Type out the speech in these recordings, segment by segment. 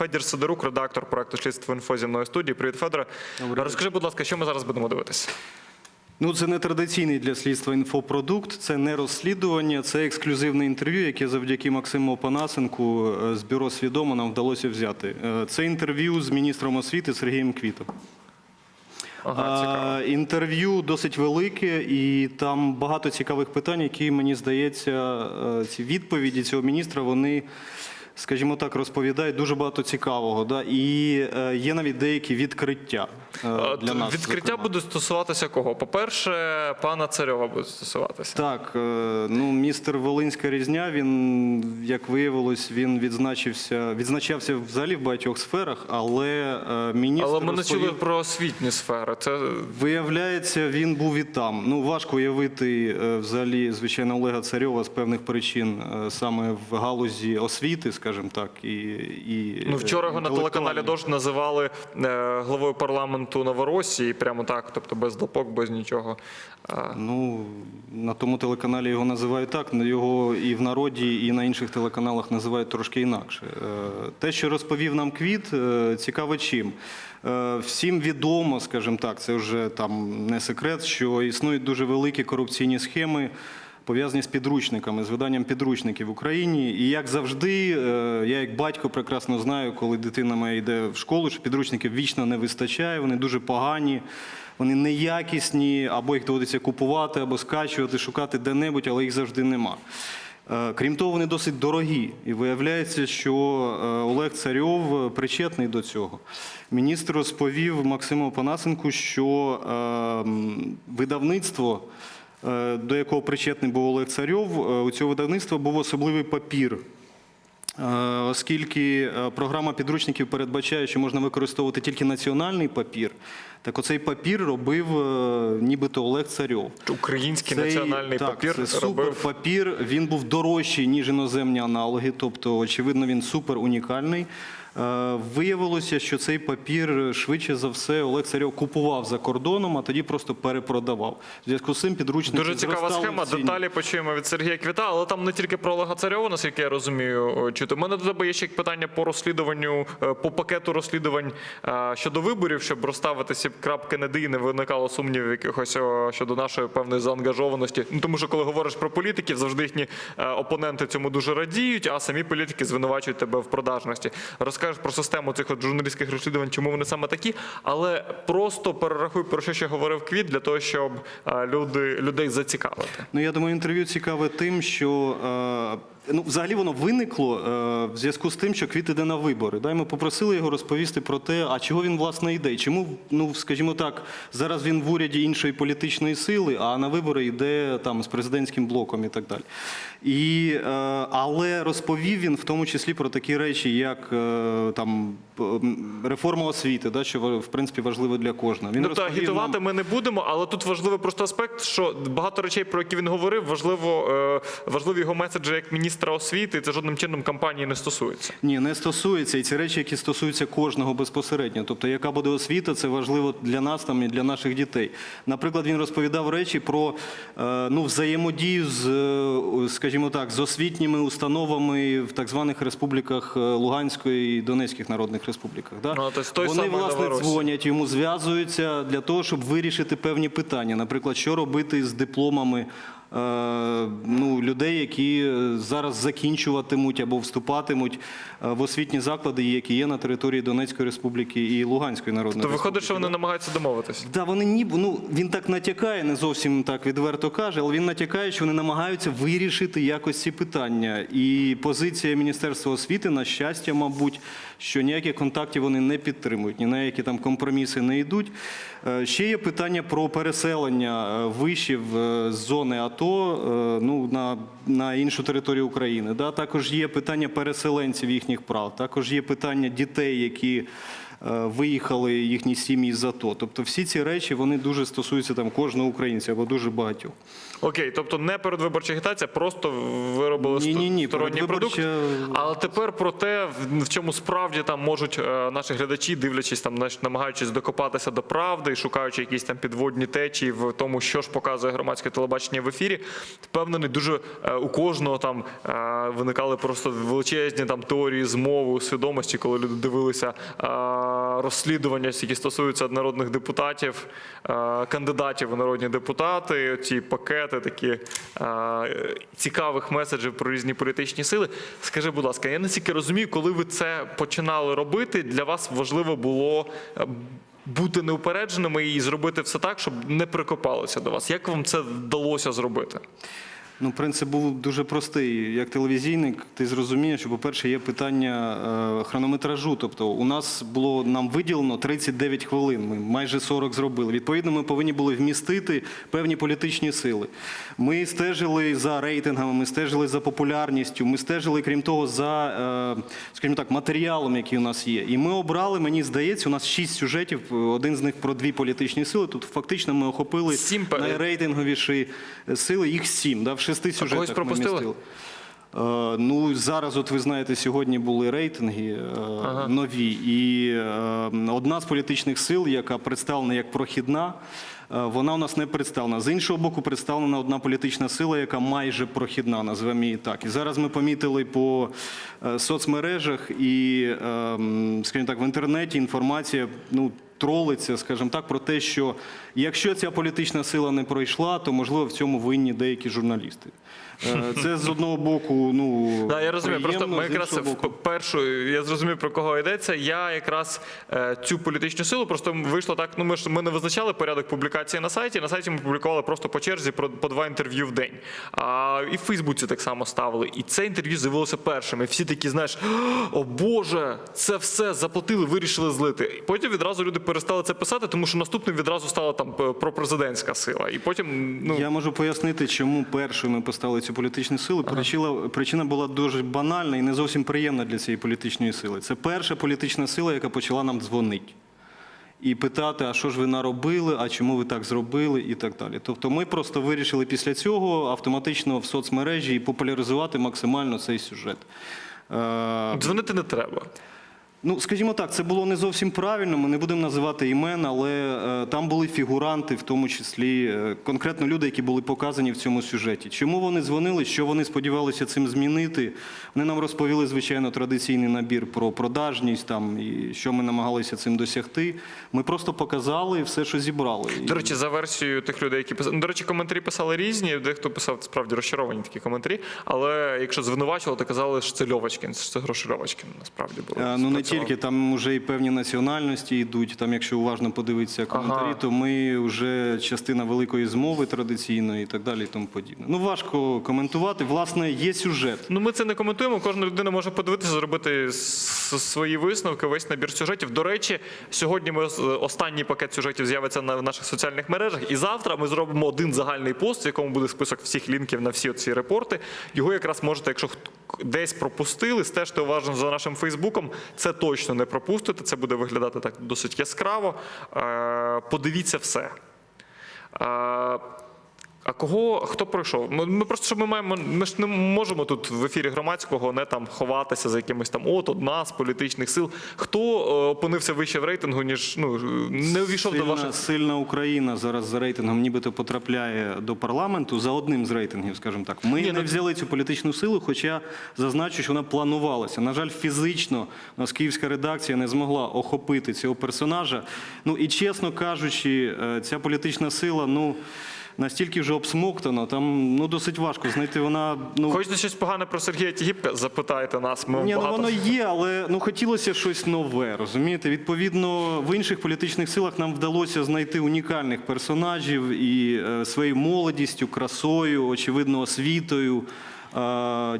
Федір Сидорук, редактор проекту «Слідство інфо» зі мною студії. Привіт, Федоре. Розкажи, будь ласка, що ми зараз будемо дивитися? Ну, це не традиційний для слідства інфопродукт, це не розслідування, це ексклюзивне інтерв'ю, яке завдяки Максиму Опанасенку е, з бюро свідомо нам вдалося взяти. Е, Це інтерв'ю з міністром освіти Сергієм Квітом. Ага, Інтерв'ю досить велике, і там багато цікавих питань, які мені здається, е, ці відповіді цього міністра вони. Скажімо так, розповідають дуже багато цікавого, да? і е, є навіть деякі відкриття е, для нас. Відкриття зокрема. буде стосуватися кого? По-перше, пана Царьова буде стосуватися. Так, е, ну містер Волинська різня. Він, як виявилось, він відзначився, відзначався взагалі в багатьох сферах, але е, міністр Але ми не розповів- чули про освітні сфери. Це Виявляється, він був і там. Ну важко уявити е, взагалі, звичайно, Олега Царьова з певних причин е, саме в галузі освіти, скажімо так, і, і ну вчора його на телеканалі. Дождь називали е, главою парламенту Новоросії, прямо так, тобто без допок, без нічого. Ну, на тому телеканалі його називають так, на його і в народі, і на інших телеканалах називають трошки інакше. Е, Те, що розповів нам Квіт, е, цікаво чим. Всім відомо, скажімо так, це вже там не секрет, що існують дуже великі корупційні схеми. Пов'язані з підручниками, з виданням підручників в Україні. І як завжди, е, я як батько прекрасно знаю, коли дитина моя йде в школу, що підручників вічно не вистачає, вони дуже погані, вони неякісні, або їх доводиться купувати, або скачувати, шукати де-небудь, але їх завжди нема. Е, Крім того, вони досить дорогі. І виявляється, що е, Олег Царьов причетний до цього. Міністр розповів Максиму Панасенку, що видавництво, до якого причетний був Олег Царьов, е, у цього видавництва був особливий папір. Е, Оскільки е, програма підручників передбачає, що можна використовувати тільки національний папір, так оцей папір робив е, нібито Олег Царьов. Український Цей, національний так, папір це супер робив папір. Він був дорожчий, ніж іноземні аналоги, тобто, очевидно, він супер унікальний. Е, Виявилося, що цей папір швидше за все Олег Царьов купував за кордоном, а тоді просто перепродавав. В зв'язку з цим підручники Дуже цікава схема. Деталі почуємо від Сергія Квіта, але там не тільки про Олега Царьова, наскільки я розумію. Чути. У мене до тебе є ще питання по розслідуванню, е, по пакету розслідувань е, щодо виборів, щоб розставити всі крапки над «і», не виникало сумнівів якихось щодо нашої певної заангажованості. Ну тому що коли говориш про політиків, завжди їхні е, опоненти цьому дуже радіють, а самі політики звинувачують тебе в продажності. Розкажеш про систему цих от журналістських розслідувань, чому вони саме такі, але просто перерахуй про що ще говорив Квіт для того, щоб е, люди людей зацікавити. Ну, я думаю, інтерв'ю цікаве тим, що е, ну, взагалі воно виникло е, в зв'язку з тим, що Квіт іде на вибори. Да? І ми попросили його розповісти про те, а чого він власне йде. Чому, ну, скажімо так, зараз він в уряді іншої політичної сили, а на вибори йде там з президентським блоком і так далі. І, е, але розповів він в тому числі про такі речі, як е, там реформа освіти, да, що в принципі важливо для кожного. Він Ну та агітувати нам- ми не будемо, але тут важливий просто аспект, що багато речей, про які він говорив, важливо е, важливі його меседжі як міністра освіти. Це жодним чином кампанії не стосується. Ні, не стосується. І ці речі, які стосуються кожного безпосередньо. Тобто, яка буде освіта, це важливо для нас там і для наших дітей. Наприклад, він розповідав речі про е, ну, взаємодію з, е, скажімо так, з освітніми установами в так званих республіках е, Луганської і Донецьких народних республіках. Да? Ну, тобто Вони, власне, дзвонять йому, зв'язуються для того, щоб вирішити певні питання. Наприклад, що робити з дипломами ну, людей, які е, зараз закінчуватимуть або вступатимуть е, в освітні заклади, які є на території Донецької республіки і Луганської народної То виходить, що вони намагаються домовитися. Да, вони ніби ну він так натякає, не зовсім так відверто каже, але він натякає, що вони намагаються вирішити якось ці питання. І позиція Міністерства освіти, на щастя, мабуть, що ніяких контактів вони не підтримують, ні на які там компроміси не йдуть. Е, Ще є питання про переселення е, вишів е, з зони АТО ну, на, на іншу територію України. Да? Також є питання переселенців їхніх прав, також є питання дітей, які виїхали їхні сім'ї з АТО. Тобто всі ці речі вони дуже стосуються там кожного українця або дуже багатьох. Окей, тобто не передвиборча агітація, просто виробили Ні-ні-ні, сто- сторонній продукт. Але тепер про те, в чому справді там можуть е, наші глядачі, дивлячись там, намагаючись докопатися до правди і шукаючи якісь там підводні течії в тому, що ж показує громадське телебачення в ефірі, впевнений, дуже е, у кожного там е, виникали просто величезні там теорії змови у свідомості, коли люди дивилися е, розслідування, які стосуються народних депутатів, е, кандидатів у народні депутати, ці пакети такі е, цікавих меседжів про різні політичні сили. Скажи, будь ласка, я наскільки розумію, коли ви це починали робити, для вас важливо було. е, Бути неупередженими і зробити все так, щоб не прикопалося до вас. Як вам це вдалося зробити? Ну, принцип був дуже простий. Як телевізійник, ти зрозумієш, що, по-перше, є питання е, хронометражу. Тобто, у нас було нам виділено 39 хвилин. Ми майже 40 зробили. Відповідно, ми повинні були вмістити певні політичні сили. Ми стежили за рейтингами, ми стежили за популярністю, ми стежили, крім того, за, е, скажімо так, матеріалом, який у нас є. І ми обрали, мені здається, у нас 6 сюжетів. Один з них про дві політичні сили. Тут фактично ми охопили найрейтинговіші сили. Їх сім. Да, в шести сюжетах когось ми пропустили? містили. Е, ну, зараз, от ви знаєте, сьогодні були рейтинги е, нові, і е, одна з політичних сил, яка представлена як прохідна, е, вона у нас не представлена. З іншого боку, представлена одна політична сила, яка майже прохідна, назвемо її так. І зараз ми помітили по е, соцмережах і, е, м, скажімо так, в інтернеті інформація, ну, тролиться, скажімо так, про те, що якщо ця політична сила не пройшла, то можливо в цьому винні деякі журналісти. Е, Це з одного боку, ну Да, я розумію. Просто ми якраз в першу я зрозумів про кого йдеться. Я якраз е, цю політичну силу просто вийшло так. Ну ми ж ми не визначали порядок публікації на сайті. На сайті ми публікували просто по черзі про по два інтерв'ю в день. А і в Фейсбуці так само ставили. І це інтерв'ю з'явилося першим. І всі такі, знаєш, о Боже, це все заплатили, вирішили злити. І потім відразу люди перестали це писати, тому що наступним відразу стала там е, пропрезидентська сила. І потім ну Я можу пояснити, чому першою ми поставили цю політичну силу. Причина, причина була дуже банальна і не зовсім приємна для цієї політичної сили. Це перша політична сила, яка почала нам дзвонити. І питати, а що ж ви наробили, а чому ви так зробили, і так далі. Тобто ми просто вирішили після цього автоматично в соцмережі і популяризувати максимально цей сюжет. Е, дзвонити не треба. Ну, скажімо так, це було не зовсім правильно. Ми не будемо називати імен, але е, там були фігуранти, в тому числі е, конкретно люди, які були показані в цьому сюжеті. Чому вони дзвонили? Що вони сподівалися цим змінити? Вони нам розповіли, звичайно, традиційний набір про продажність там і що ми намагалися цим досягти. Ми просто показали все, що зібрали. До речі, за версією тих людей, які писали. Ну, До речі, коментарі писали різні. Дехто писав справді розчаровані такі коментарі. Але якщо звинувачували, то казали, що це Льовочкін, що це гроші Льовочкін. Насправді було. Е, Ну. Тільки там вже і певні національності йдуть. Там, якщо уважно подивитися коментарі, Ага. то ми вже частина великої змови традиційної і так далі, і тому подібне. Ну важко коментувати. Власне, є сюжет. Ну, ми це не коментуємо. Кожна людина може подивитися, зробити свої висновки, весь набір сюжетів. До речі, сьогодні ми останній пакет сюжетів з'явиться на наших соціальних мережах. І завтра ми зробимо один загальний пост, в якому буде список всіх лінків на всі ці репорти. Його якраз можете, якщо десь пропустили, стежте уважно за нашим Фейсбуком. Це точно не пропустите. Це буде виглядати так досить яскраво. Е, Подивіться все. А кого хто пройшов? Ми, ми просто що ми маємо. Ми ж не можемо тут в ефірі громадського не там ховатися за якимось там от одна з політичних сил. Хто е, опинився вище в рейтингу, ніж ну не увійшов до Сильна, ваших сильна Україна зараз за рейтингом нібито потрапляє до парламенту за одним з рейтингів, скажімо так. Ми Ні, не ну- взяли цю політичну силу, хоча зазначу, що вона планувалася. На жаль, фізично у нас київська редакція не змогла охопити цього персонажа. Ну і чесно кажучи, е, ця політична сила, ну. Настільки вже обсмоктана, там ну досить важко знайти. Вона ну хочете щось погане про Сергія Тігіпка? Запитайте нас. Ми ні, ну воно є, але ну хотілося щось нове. Розумієте? Відповідно, в інших політичних силах нам вдалося знайти унікальних персонажів і е, своєю молодістю, красою, очевидно, освітою.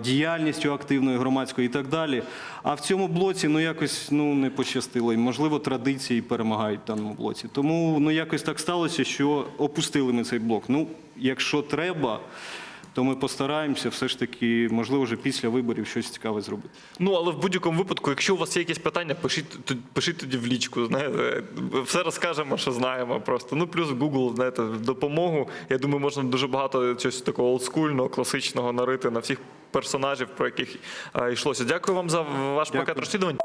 Діяльністю активною громадською і так далі. А в цьому блоці ну якось ну не пощастило. І можливо традиції перемагають в даному блоці. Тому ну якось так сталося, що опустили ми цей блок. Ну, якщо треба, то ми постараємося все ж таки, можливо, вже після виборів щось цікаве зробити. Ну, але в будь-якому випадку, якщо у вас є якісь питання, пишіть, пишіть тоді в лічку. Знаєте, все розкажемо, що знаємо просто. Ну, плюс Google, знаєте, допомогу. Я думаю, можна дуже багато чогось такого олдскульного, класичного нарити на всіх персонажів, про яких йшлося. Дякую вам за ваш Дякую. пакет розслідувань.